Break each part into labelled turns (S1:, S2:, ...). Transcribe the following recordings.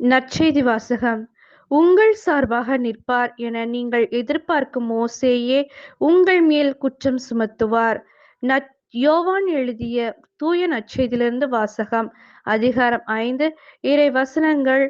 S1: நற்செய்தி வாசகம் உங்கள் சார்பாக நிற்பார் என நீங்கள் எதிர்பார்க்கும் மோசேயே உங்கள் மேல் குற்றம் சுமத்துவார். நற் யோவான் எழுதிய தூய நற்செய்தியிலிருந்து வாசகம் அதிகாரம் ஐந்து இறை வசனங்கள்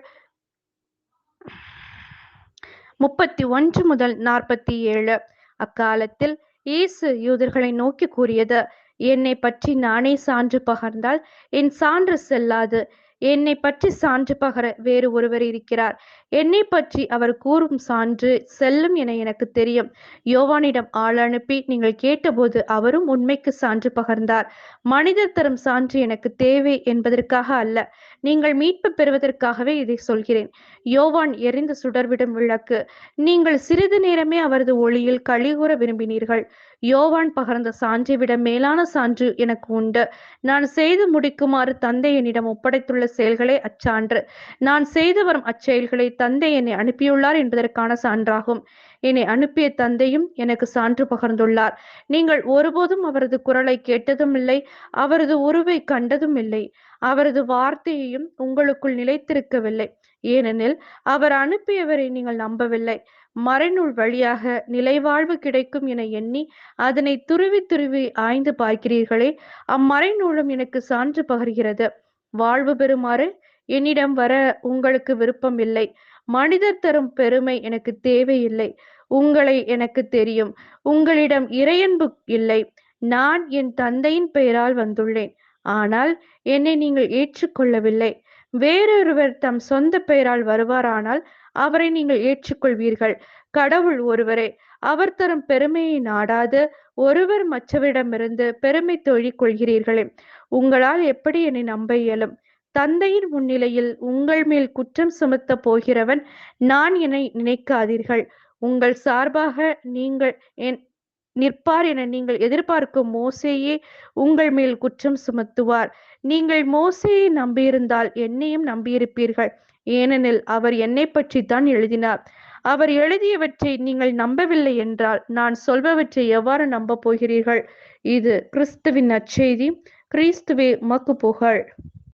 S1: முப்பத்தி ஒன்று முதல் நாற்பத்தி ஏழு. அக்காலத்தில் இயேசு யூதர்களை நோக்கி கூறியது என்னை பற்றி நானே சான்று பகர்ந்தால் என் சான்று செல்லாது. என்னை பற்றி சான்று பகர வேறு ஒருவர் இருக்கிறார். என்னை பற்றி அவர் கூறும் சான்று செல்லும் என எனக்கு தெரியும். யோவானிடம் ஆள் அனுப்பி நீங்கள் கேட்டபோது அவரும் உண்மைக்கு சான்று பகர்ந்தார். மனிதர் தரும் சான்று எனக்கு தேவை என்பதற்காக அல்ல. நீங்கள் மீட்பு பெறுவதற்காகவே இதை சொல்கிறேன். யோவான் எரிந்து சுடர்விடும் விளக்கு. நீங்கள் சிறிது நேரமே அவரது ஒளியில் கழிகூற விரும்பினீர்கள். யோவான் பகர்ந்த சான்றை விட மேலான சான்று எனக்கு உண்டு. நான் செய்து முடிக்குமாறு தந்தை என்னிடம் ஒப்படைத்துள்ள செயல்களே அச்சான்று. நான் செய்து வரும் அச்செயல்களை தந்தை என்னை அனுப்பியுள்ளார் என்பதற்கான சான்றாகும். என்னை அனுப்பிய தந்தையும் எனக்கு சான்று பகர்ந்துள்ளார். நீங்கள் ஒருபோதும் அவரது குரலை கேட்டதும் இல்லை அவரது உருவை கண்டதும் இல்லை. அவரது வார்த்தையையும் உங்களுக்குள் நிலைத்திருக்கவில்லை. ஏனெனில் அவர் அனுப்பியவரை நீங்கள் நம்பவில்லை. மறைநூல் வழியாக நிலைவாழ்வு கிடைக்கும் என எண்ணி அதனை துருவி துருவி ஆய்ந்து பார்க்கிறீர்களே அம்மறைநூலும் எனக்கு சான்று பகர்கிறது. வாழ்வு பெறுமாறு என்னிடம் வர உங்களுக்கு விருப்பம் இல்லை. மனிதர் தரும் பெருமை எனக்கு தேவையில்லை. உங்களை எனக்கு தெரியும். உங்களிடம் இறையன்பு இல்லை. நான் என் தந்தையின் பெயரால் வந்துள்ளேன். ஆனால் என்னை நீங்கள் ஏற்றுக்கொள்ளவில்லை. வேறொருவர் தம் சொந்த பெயரால் வருவாரானால் அவரை நீங்கள் ஏற்றுக்கொள்வீர்கள். கடவுள் ஒருவரே அவர் தரும் பெருமையை நாடாது ஒருவர் மற்றவரிடமிருந்து பெருமை தொழில் கொள்கிறீர்களே உங்களால் எப்படி என்னை நம்ப இயலும்? தந்தையின் முன்னிலையில் உங்கள் மேல் குற்றம் சுமத்த போகிறவன் நான் என்னை நினைக்காதீர்கள். உங்கள் சார்பாக நீங்கள் என் நிற்பார் என நீங்கள் எதிர்பார்க்கும் மோசேயே உங்கள் மேல் குற்றம் சுமத்துவார். நீங்கள் மோசேயை நம்பியிருந்தால் என்னையும் நம்பியிருப்பீர்கள். ஏனெனில் அவர் என்னை பற்றி தான் எழுதினார். அவர் எழுதியவற்றை நீங்கள் நம்பவில்லை என்றால் நான் சொல்பவற்றை எவ்வாறு நம்ப போகிறீர்கள்? இது கிறிஸ்துவின் நற்செய்தி. கிறிஸ்துவே மக்கு புகழ்.